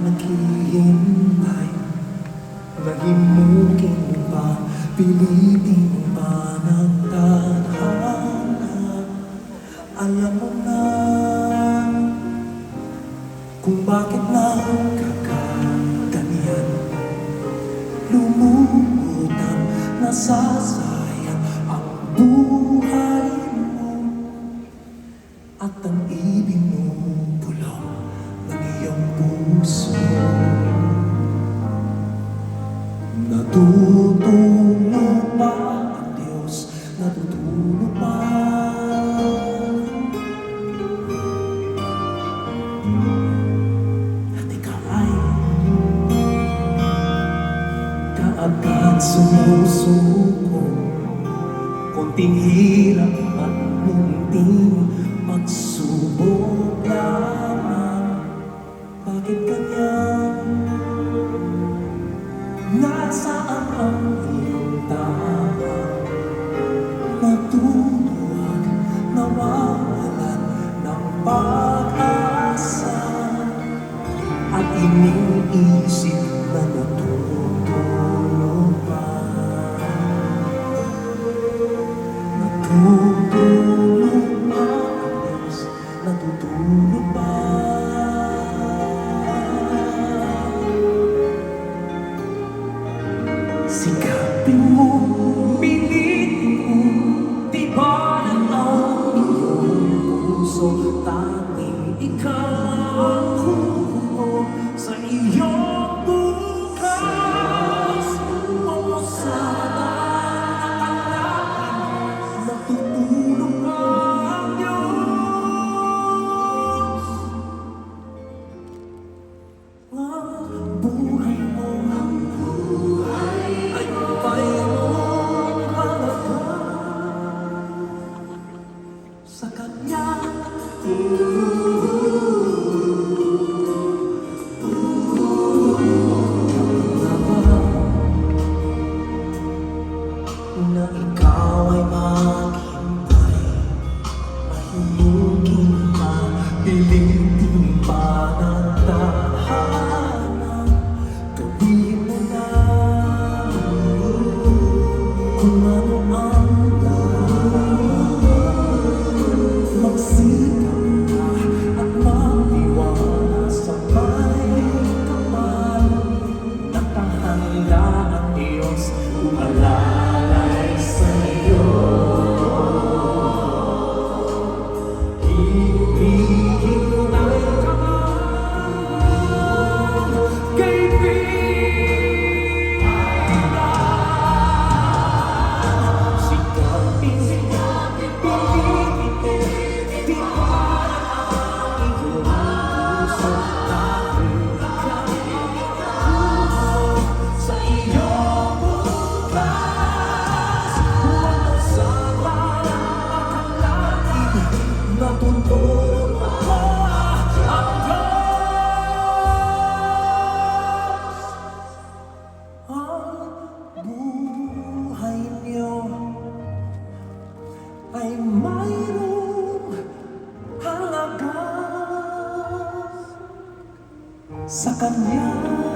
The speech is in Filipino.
Naghihintay? Nahimukin mo ba? Pilitin mo ba ng tadhana? Alam mo na kung bakit nagkakaganyan Lumulutan, nasasayang Natutulog ba ang Diyos? Natutulog ba? At ikaw ay kaagad sumusuko Kunting hirap at munting pagsubok lamang Bakit ganyan? Iniisip na natutulog pa Natutulog ang Diyos? Ba? Sikapin mo, pilitin mo Di ba ang iyong Tanging ikaw sa Kanya. Na ikaw ay maghintay Mahimugin pa, pilitin mayroong halaga sa Kanya.